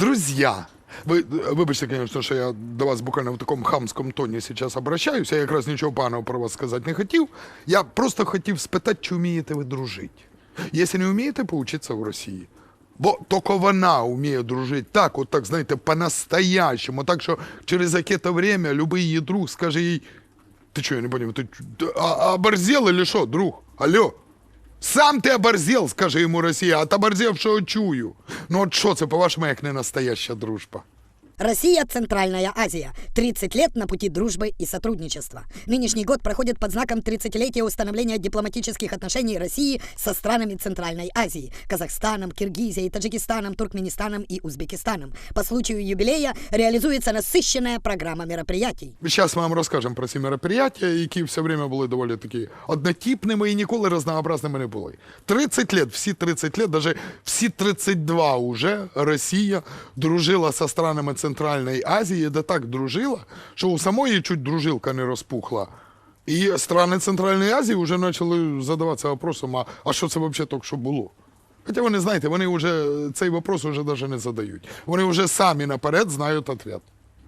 Друзья, ви вибачте, конечно, що я до вас буквально в такому хамському тоні зараз обращаюся. Я якраз нічого поганого про вас сказати не хотів. Я просто хотів спитати, чи вмієте ви дружити. Якщо не вмієте, поучитися в Росії. Бо тільки вона вміє дружити так, от так, знаєте, по-настоящему. Так що через яке-то время любий її друг скаже їй, ти що, я не поняв, ти оборзел или що, друг? Алло? Сам ти оборзел, скаже йому Росія, а оборзевшого чую. Ну от що це, по-вашому, як не настояща дружба? Россия – Центральная Азия. 30 лет на пути дружбы и сотрудничества. Нынешний год проходит под знаком 30-летия установления дипломатических отношений России со странами Центральной Азии – Казахстаном, Киргизией, Таджикистаном, Туркменистаном и Узбекистаном. По случаю юбилея реализуется насыщенная программа мероприятий. Зараз ми вам розкажемо про ці мероприятия, які все время були доволі такі однотипними і ніколи разнообразними не були. 30 лет, всі 30 лет, даже всі 32 уже Росія дружила со странами Центральної Азії, де так дружила, що у самої чуть дружилка не розпухла. І страни Центральної Азії вже почали задаватися вопросом, а, а що це взагалі так що було? Хоча вони, знаєте, вони вже цей вопрос вже навіть не задають. Вони вже самі наперед знають відповідь.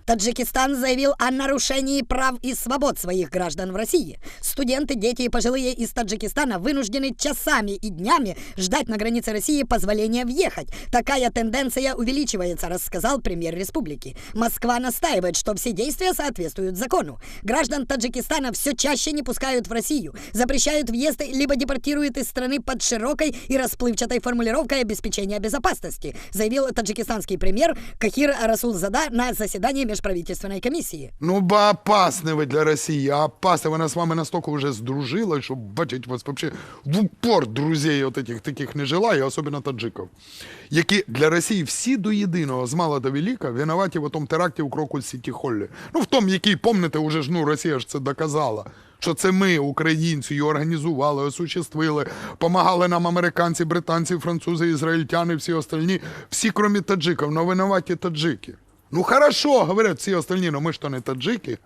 Таджикистан заявил о нарушении прав и свобод своих граждан в России. Студенты, дети и пожилые из Таджикистана вынуждены часами и днями ждать на границе России позволения въехать. Такая тенденция увеличивается, рассказал премьер республики. Москва настаивает, что все действия соответствуют закону. Граждан Таджикистана все чаще не пускают в Россию, запрещают въезд либо депортируют из страны под широкой и расплывчатой формулировкой обеспечения безопасности, заявил таджикистанский премьер Кахир Расулзада на заседании межправительственной комиссии. Ну, бо опасны вы для России, а опасны. Вона з вами настільки вже здружила, що бачить вас вообще в упор друзей от этих таких не желає, особливо таджиків, які для Росії всі до єдиного, з мала до велика, винуваті в тому теракті у Крокус Сіті Холлі. Ну, в тому, який, помните, уже ж, ну, Росія ж це доказала. Що це ми, українці, її організували, осуществили, помагали нам американці, британці, французи, ізраїльтяни, всі остальні, всі, крім таджиків, но винуваті таджики. Ну хорошо, говорять всі остальні, но ми ж то не таджики.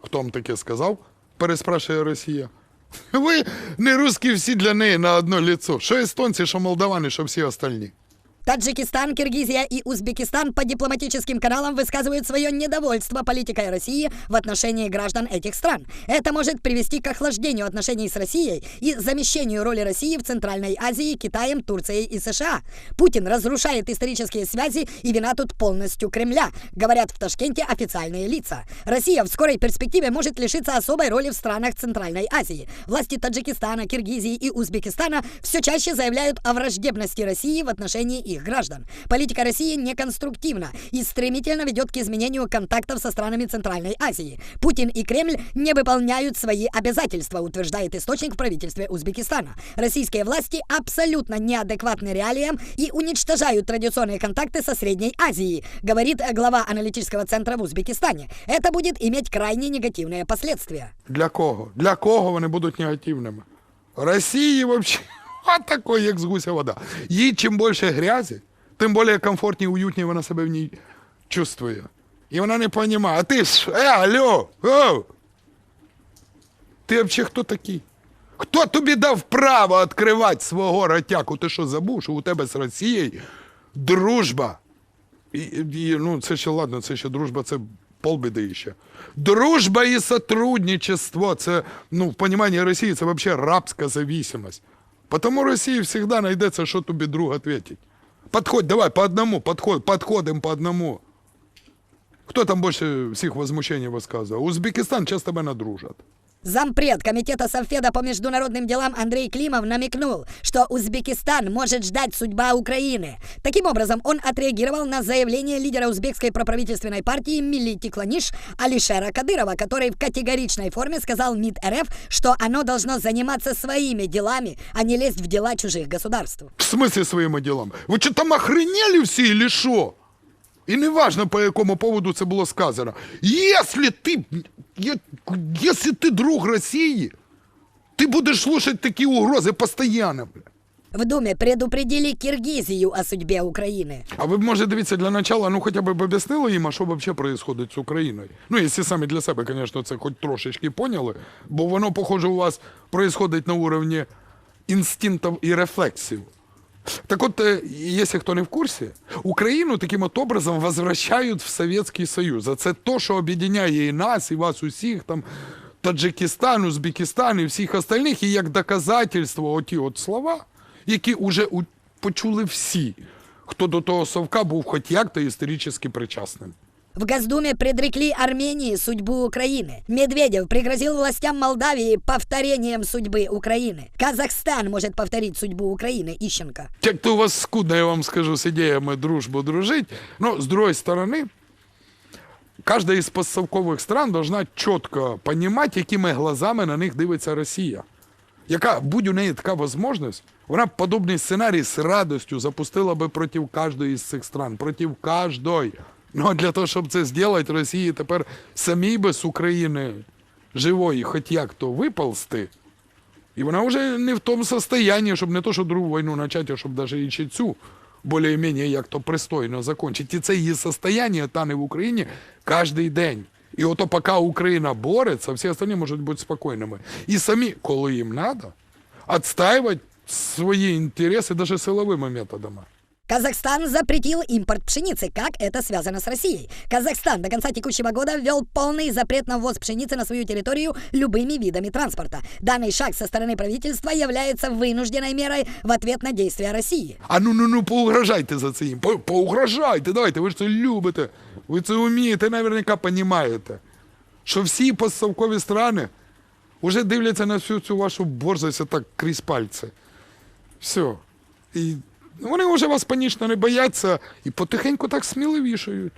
Хто вам таке сказав? Переспрашує Росія. Ви не русські всі для неї на одно лицо. Що естонці, що молдавани, що всі остальні. Таджикистан, Киргизия и Узбекистан по дипломатическим каналам высказывают свое недовольство политикой России в отношении граждан этих стран. Это может привести к охлаждению отношений с Россией и замещению роли России в Центральной Азии Китаем, Турцией и США. Путин разрушает исторические связи и вина тут полностью Кремля, говорят в Ташкенте официальные лица. Россия в скорой перспективе может лишиться особой роли в странах Центральной Азии. Власти Таджикистана, Киргизии и Узбекистана все чаще заявляют о враждебности России в отношении их граждан. Политика России неконструктивна и стремительно ведет к изменению контактов со странами Центральной Азии. Путин и Кремль не выполняют свои обязательства, утверждает источник в правительстве Узбекистана. Российские власти абсолютно неадекватны реалиям и уничтожают традиционные контакты со Средней Азией, говорит глава аналитического центра в Узбекистане. Это будет иметь крайне негативные последствия. Для кого? Для кого вони будуть негативними? Росії вообще от такой, як з гуся вода. Їй чим більше грязі, тим більше комфортніше, уютніше вона себе в ній чувствує. І вона не розуміє, а ти ж, е, алло, о! Ти взагалі хто такий? Хто тобі дав право відкривати свого ротяку? Ти що забув, що у тебе з Росією дружба? І, і, ну, це ще ладно, це ще дружба, це полбіди ще. Дружба і сотрудничество, це, ну, в поніманні Росії, це взагалі рабська зависимость. Потому Росії завжди знайдеться, що тобі друг відповідь. Подходь, давай, по одному, подход, подходим по одному. Хто там більше всіх возмущений висказує? Узбекистан часто мене дружать. Зампред Комитета Совфеда по международным делам Андрей Климов намекнул, что Узбекистан может ждать судьба Украины. Таким образом, он отреагировал на заявление лидера узбекской проправительственной партии Милити Кланиш Алишера Кадырова, который в категоричной форме сказал МИД РФ, что оно должно заниматься своими делами, а не лезть в дела чужих государств. В смысле своїми ділами? Ви що там охренели всі или що? І не важно, по якому поводу це було сказано. Если ти, е- если ти друг Росії, ти будеш слушать такі угрози постійно. бля. В Думе предупредили Киргизию о судьбе Украины. А ви, може, дивіться, для начала, ну хоча б об'яснили їм, а що взагалі відбувається з Україною. Ну, якщо самі для себе, звісно, це хоч трошечки поняли, бо воно, похоже, у вас відбувається на уровні інстинктів і рефлексів. Так от, е, якщо хто не в курсі, Україну таким от образом возвращають в Совєтський Союз. А це то, що об'єднає і нас, і вас усіх, там, Таджикистан, Узбекистан і всіх остальних, і як доказательство оті от слова, які вже почули всі, хто до того совка був хоч як-то історично причасним. В Госдуме предрекли Армении судьбу Украины. Медведев пригрозил властям Молдавии повторением судьбы Украины. Казахстан может повторить судьбу Украины, Ищенко. Як то у вас скудно, я вам скажу, з ідеями дружбу дружить. Ну, з другої сторони, кожна із постсовкових стран должна чітко розуміти, якими глазами на них дивиться Росія. Яка будь у неї така можливість, вона б подобний сценарій з радістю запустила би проти кожної з цих стран, проти кожної. Ну, а для того, щоб це зробити, Росії тепер самій би з України живої, хоч як то виползти, і вона вже не в тому состоянии, щоб не то, що другу війну почати, а щоб навіть і цю більш-менш як-то пристойно закончити. І це її состояние тане в Україні кожен день. І ото поки Україна бореться, всі остальні можуть бути спокійними. І самі, коли їм треба, відстаювати свої інтереси навіть силовими методами. Казахстан запретил импорт пшеницы. Как это связано с Россией? Казахстан до конца текущего года ввел полный запрет на ввоз пшеницы на свою территорию любыми видами транспорта. Данный шаг со стороны правительства является вынужденной мерой в ответ на действия России. А ну ну ну поугрожайте за це їм. По- Поугрожайте, давайте, ви ж це любите. Ви це вмієте, наверняка понімаєте. Що всі постсовкові страни вже дивляться на всю цю вашу борзость так крізь пальці. Все. І вони вже вас панічно не бояться і потихеньку так сміливішають.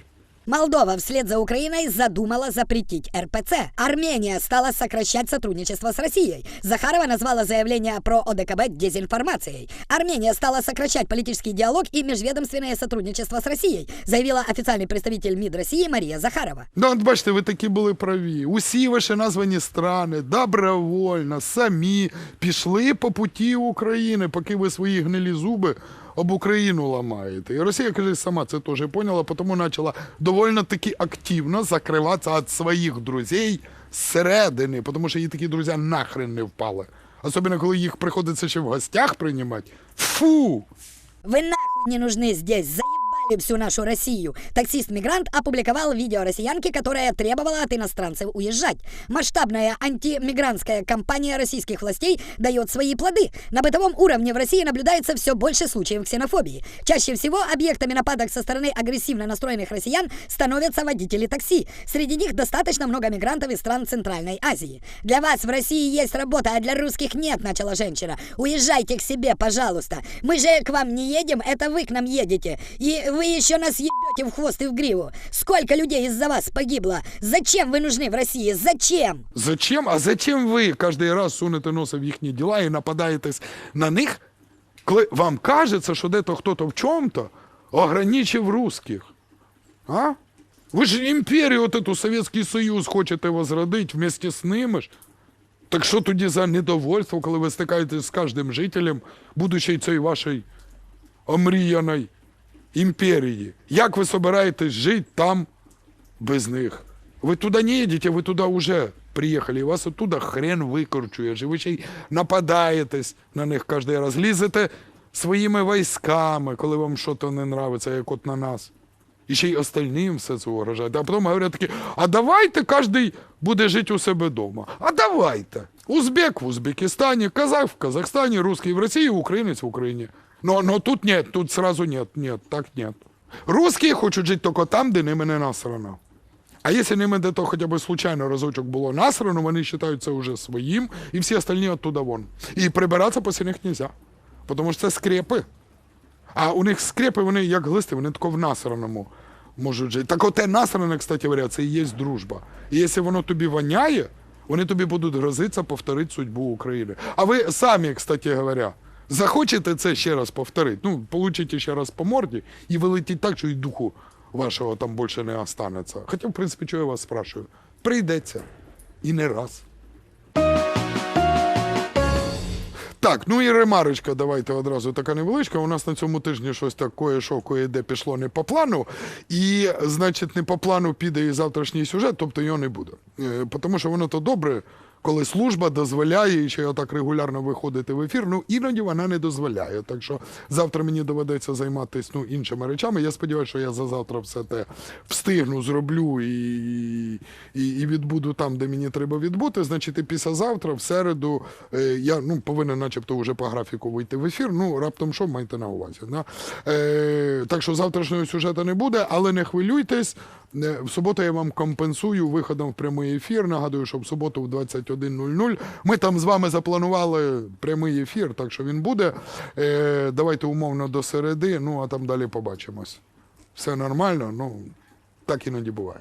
Молдова вслед за Украиной задумала запретить РПЦ. Армения стала сокращать сотрудничество с Россией. Захарова назвала заявление про ОДКБ дезинформацией. Армения стала сокращать политический диалог и межведомственное сотрудничество с Россией, заявила официальный представитель МИД России Мария Захарова. Ну, от бачите, ви такі були праві. Усі ваші названі страни добровольно, самі пішли по путі України, поки ви свої гнилі зуби об Україну ламаєте. І Росія, каже, сама це теж поняла, тому почала довольно таки активно закриватися від своїх друзей зсередини, тому що їй такі друзі нахрен не впали. Особливо, коли їх приходиться ще в гостях приймати. Фу! Ви нахуй не нужны здесь, заебали всю нашу Россию. Таксист-мигрант опубликовал видео россиянки, которая требовала от иностранцев уезжать. Масштабная антимигрантская кампания российских властей дает свои плоды. На бытовом уровне в России наблюдается все больше случаев ксенофобии. Чаще всего объектами нападок со стороны агрессивно настроенных россиян становятся водители такси. Среди них достаточно много мигрантов из стран Центральной Азии. Для вас в России есть работа, а для русских нет, начала женщина. Уезжайте к себе, пожалуйста. Мы же к вам не едем, это вы к нам едете. И вы еще нас ебете в хвост и в гриву. Сколько людей из-за вас погибло? Зачем вы нужны в России? Зачем? Зачем? А зачем ви кожен раз сунете носа в їхні діла і нападаєтесь на них, коли вам кажеться, що де-то хто-то в чому-то ограничив русських? А? Ви ж імперію, от эту Совєтський Союз хочете возродити вместе з ними ж. Так що тоді за недовольство, коли ви стикаєтесь з кожним жителем, будучи цієї вашої омріяної імперії? Як ви собираєтесь жити там без них? Ви туди не їдете, ви туди вже приїхали, і вас оттуда хрен викорчує, і ви ще й нападаєтесь на них кожен раз, лізете своїми військами, коли вам щось не нравиться, як от на нас. І ще й остальним все це угрожаєте. А потім говорять такі, а давайте кожен буде жити у себе вдома. А давайте. Узбек в Узбекистані, казах в Казахстані, русский в Росії, українець в Україні. Но, но тут нет, тут сразу нет, нет, так нет. Русские хочуть жити тільки там, де ними не насрано. А якщо ними де то хоча б случайно разочок було насрано, вони вважають це вже своїм, і всі остальні оттуда вон. І прибиратися після них нельзя. Тому що це скрепи. А у них скрепи, вони як глисти, вони тако в насраному можуть жити. Так оте насране, кстати говоря, це і є дружба. І якщо воно тобі воняє, вони тобі будуть грозитися повторити судьбу України. А ви самі, кстати говоря, захочете це ще раз повторити, ну, получите ще раз по морді і вилетіть так, що і духу вашого там більше не останеться. Хоча, в принципі, що я вас спрашиваю, прийдеться. І не раз. Так, ну і ремарочка, давайте одразу така невеличка. У нас на цьому тижні щось так кое-що, кое-де пішло не по плану. І, значить, не по плану піде і завтрашній сюжет, тобто його не буде. Е, Тому що воно то добре, коли служба дозволяє і ще отак регулярно виходити в ефір. Ну іноді вона не дозволяє. Так що завтра мені доведеться займатися ну, іншими речами. Я сподіваюся, що я за завтра все те встигну, зроблю і, і, і відбуду там, де мені треба відбути. Значить, і післязавтра, в середу, е, я ну, повинен, начебто, вже по графіку вийти в ефір. Ну, раптом що майте на увазі. Да? Е, так що завтрашнього сюжету не буде, але не хвилюйтесь. Е, В суботу я вам компенсую виходом в прямий ефір. Нагадую, що в суботу в 21.00 ми там з вами запланували прямий ефір, так що він буде. Е, давайте умовно до середи, ну а там далі побачимось. Все нормально, ну так іноді буває.